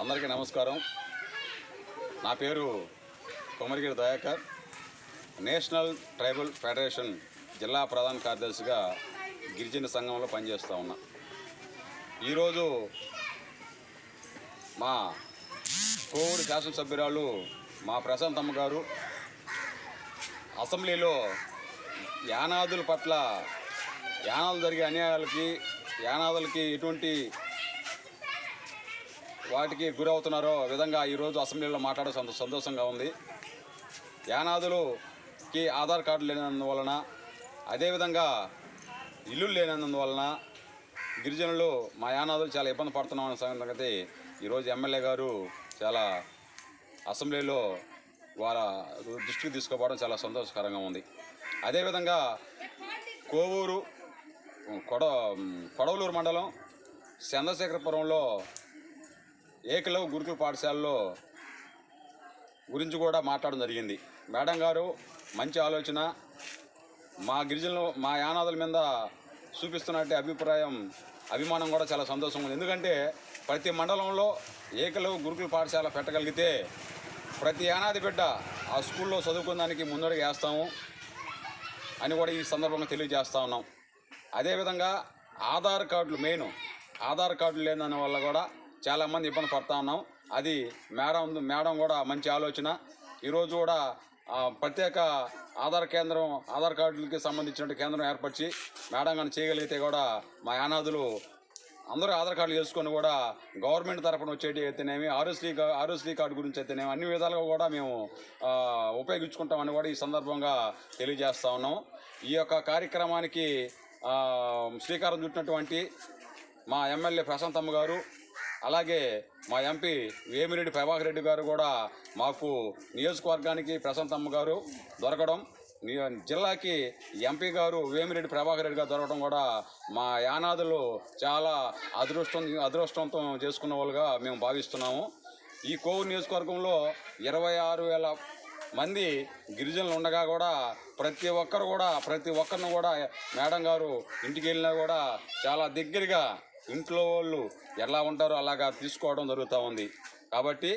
అందరికీ నమస్కారం. నా పేరు Komarigiri Dayakar. National tribal federation జిల్లా ప్రధాన కార్యదర్శిగా గిరిజన సంఘంలో పనిచేస్తూ ఉన్నా. ఈరోజు మా కోవూరు శాసనసభ్యురాలు మా ప్రశాంతమ్మ గారు అసెంబ్లీలో యానాదుల పట్ల యానాలు జరిగే అన్యాయాలకి యానాదులకి ఎటువంటి వాటికి గురవుతున్నారో విధంగా ఈరోజు అసెంబ్లీలో మాట్లాడే సంతో సంతోషంగా ఉంది. యానాదులుకి ఆధార్ కార్డు లేనందువలన అదేవిధంగా ఇల్లు లేనందువలన గిరిజనులు మా యానాదులు చాలా ఇబ్బంది పడుతున్నామనే సంగతి ఈరోజు ఎమ్మెల్యే గారు చాలా అసెంబ్లీలో వాళ్ళ దృష్టికి తీసుకుపోవడం చాలా సంతోషకరంగా ఉంది. అదేవిధంగా కోవూరు కొడ కొడవలూరు మండలం చంద్రశేఖరపురంలో ఏకలవ్ గురుకుల పాఠశాలలో గురించి కూడా మాట్లాడడం జరిగింది. మేడం గారు మంచి ఆలోచన. మా గిరిజనులు మా యానాదుల మీద చూపిస్తున్నట్టు అభిప్రాయం అభిమానం కూడా చాలా సంతోషంగా ఉంది. ఎందుకంటే ప్రతి మండలంలో ఏకలవ్ గురుకుల పాఠశాల పెట్టగలిగితే ప్రతి యానాది బిడ్డ ఆ స్కూల్లో చదువుకోవడానికి ముందడుగు వేస్తాము అని కూడా ఈ సందర్భంగా తెలియజేస్తా ఉన్నాం. అదేవిధంగా ఆధార్ కార్డులు మెయిన్ ఆధార్ కార్డులు లేని వల్ల కూడా చాలామంది ఇబ్బంది పడతా ఉన్నాం. అది మేడం మేడం కూడా మంచి ఆలోచన. ఈరోజు కూడా ప్రత్యేక ఆధార్ కేంద్రం ఆధార్ కార్డులకి సంబంధించిన కేంద్రం ఏర్పరిచి మేడం కానీ చేయగలిగితే కూడా మా యానాదులు అందరూ ఆధార్ కార్డులు చేసుకొని కూడా గవర్నమెంట్ తరఫున వచ్చేటి అయితేనేమి ఆరోశ్రీ ఆరోశ్రీ కార్డు గురించి అయితేనేమి అన్ని విధాలుగా కూడా మేము ఉపయోగించుకుంటామని కూడా ఈ సందర్భంగా తెలియజేస్తా ఉన్నాం. ఈ యొక్క కార్యక్రమానికి శ్రీకారం చుట్టినటువంటి మా ఎమ్మెల్యే ప్రశాంతమ్మ గారు అలాగే మా ఎంపీ వేమిరెడ్డి ప్రభాకర్ రెడ్డి గారు కూడా మాకు నియోజకవర్గానికి ప్రశాంతమ్మ గారు దొరకడం జిల్లాకి ఎంపీ గారు వేమిరెడ్డి ప్రభాకర్ రెడ్డి గారు దొరకడం కూడా మా యానాదులు చాలా అదృష్టం అదృష్టవంతం చేసుకున్న వాళ్ళుగా మేము భావిస్తున్నాము. ఈ కోవూరు నియోజకవర్గంలో ఇరవై ఆరు వేల మంది గిరిజనులు ఉండగా కూడా ప్రతి ఒక్కరు కూడా ప్రతి ఒక్కరిని కూడా మేడం గారు ఇంటికి వెళ్ళినా కూడా చాలా దగ్గరగా ఇంట్లో వాళ్ళు ఎలా ఉంటారో అలాగా తీసుకోవడం జరుగుతూ ఉంది. కాబట్టి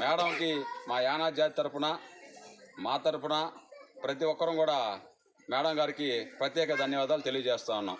మేడంకి మా యానా జాతి తరపున మా తరపున ప్రతి ఒక్కరం కూడా మేడం గారికి ప్రత్యేక ధన్యవాదాలు తెలియజేస్తా ఉన్నాం.